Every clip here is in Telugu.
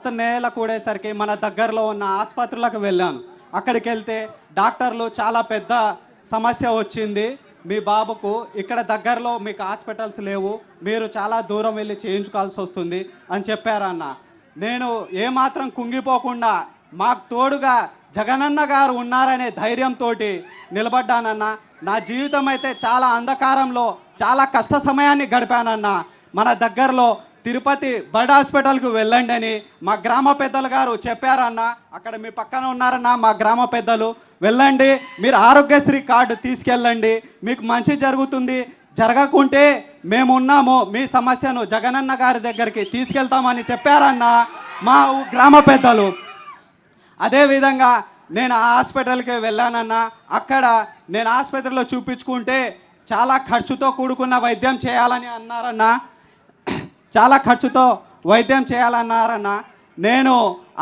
కొత్త నేల కూడేసరికి మన దగ్గరలో ఉన్న ఆసుపత్రులకు వెళ్ళాను అక్కడికి వెళ్తే డాక్టర్లు చాలా పెద్ద సమస్య వచ్చింది. మీ బాబుకు ఇక్కడ దగ్గరలో మీకు హాస్పిటల్స్ లేవు. మీరు చాలా దూరం వెళ్ళి చేయించుకోవాల్సి వస్తుంది అని చెప్పారన్న. నేను ఏమాత్రం కుంగిపోకుండా మాకు తోడుగా జగనన్న గారు ఉన్నారనే ధైర్యంతో నిలబడ్డానన్న. నా జీవితం అయితే చాలా అంధకారంలో చాలా కష్ట సమయాన్ని గడిపానన్న. మన దగ్గరలో తిరుపతి బర్డ్ హాస్పిటల్కు వెళ్ళండి అని మా గ్రామ పెద్దలు గారు చెప్పారన్న. అక్కడ మీ పక్కన ఉన్నారన్న మా గ్రామ పెద్దలు. వెళ్ళండి మీరు ఆరోగ్యశ్రీ కార్డు తీసుకెళ్ళండి. మీకు మంచి జరుగుతుంది. జరగకుంటే మేము ఉన్నాము మీ సమస్యను జగనన్న గారి దగ్గరికి తీసుకెళ్తామని చెప్పారన్న మా గ్రామ పెద్దలు. అదేవిధంగా నేను ఆ హాస్పిటల్కి వెళ్ళానన్నా. అక్కడ నేను ఆసుపత్రిలో చూపించుకుంటే చాలా ఖర్చుతో కూడుకున్న వైద్యం చేయాలని అన్నారన్నా. చాలా ఖర్చుతో వైద్యం చేయాలన్నారన్నా నేను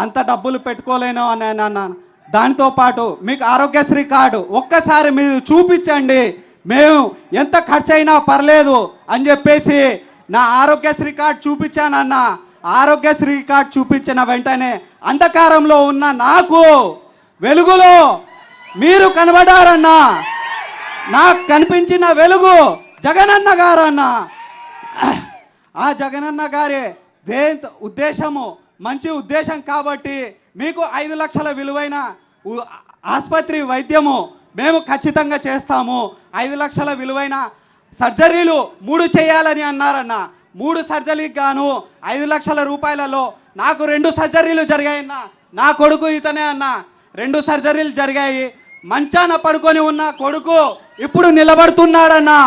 అంత డబ్బులు పెట్టుకోలేను అని అన్నాను. దానితో పాటు మీకు ఆరోగ్యశ్రీ కార్డు ఒక్కసారి మీరు చూపించండి. మేము ఎంత ఖర్చు అయినా పర్లేదు అని చెప్పేసి నా ఆరోగ్యశ్రీ కార్డు చూపించానన్న. ఆరోగ్యశ్రీ కార్డు చూపించిన వెంటనే అంధకారంలో ఉన్న నాకు వెలుగులో మీరు కనబడారన్నా. నాకు కనిపించిన వెలుగు జగనన్న గారన్నా. ఆ జగనన్న గారి దేంత ఉద్దేశము మంచి ఉద్దేశం కాబట్టి మీకు ఐదు లక్షల విలువైన ఆసుపత్రి వైద్యము మేము ఖచ్చితంగా చేస్తాము. ఐదు లక్షల విలువైన సర్జరీలు మూడు చేయాలని అన్నారన్న. మూడు సర్జరీకి గాను ఐదు లక్షల రూపాయలలో నాకు రెండు సర్జరీలు జరిగాయన్న. నా కొడుకు ఇతనే అన్న. రెండు సర్జరీలు జరిగాయి. మంచాన పడుకొని ఉన్న కొడుకు ఇప్పుడు నిలబడుతున్నాడన్నా.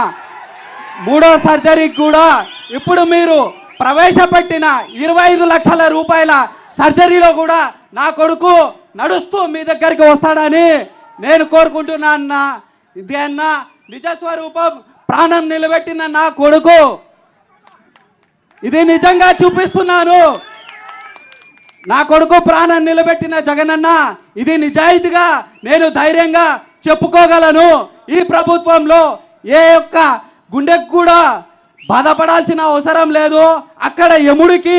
మూడో సర్జరీకి కూడా ఇప్పుడు మీరు ప్రవేశపెట్టిన ఇరవై ఐదు లక్షల రూపాయల సర్జరీలో కూడా నా కొడుకు నడుస్తూ మీ దగ్గరికి వస్తాడని నేను కోరుకుంటున్నాన్న ఇది అన్న నిజస్వరూపం ప్రాణం నిలబెట్టిన నా కొడుకు. ఇది నిజంగా చూపిస్తున్నాను. నా కొడుకు ప్రాణం నిలబెట్టిన జగనన్న ఇది నిజాయితీగా నేను ధైర్యంగా చెప్పుకోగలను. ఈ ప్రభుత్వంలో ఏ యొక్క గుండెకు కూడా బాధపడాల్సిన అవసరం లేదు. అక్కడ యముడికి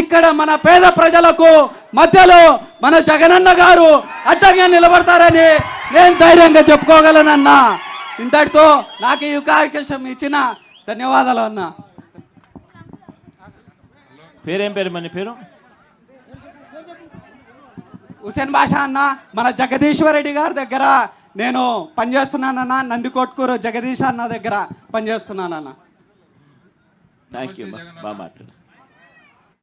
ఇక్కడ మన పేద ప్రజలకు మధ్యలో మన జగనన్న గారు అడ్డంగా నిలబడతారని నేను ధైర్యంగా చెప్పుకోగలనన్నా. ఇంతటితో నాకు ఈ అవకాశం ఇచ్చిన ధన్యవాదాలు అన్నా. పేరేం పేరు మన పేరు? హుసేన్ బాషా అన్న మన జగదీశ్వర్ రెడ్డి గారి దగ్గర నేను పనిచేస్తున్నానన్న నందికొట్కూరు జగదీష్ అన్న దగ్గర పనిచేస్తున్నానన్న. థ్యాంక్ యూ బాగా మాట్లాడు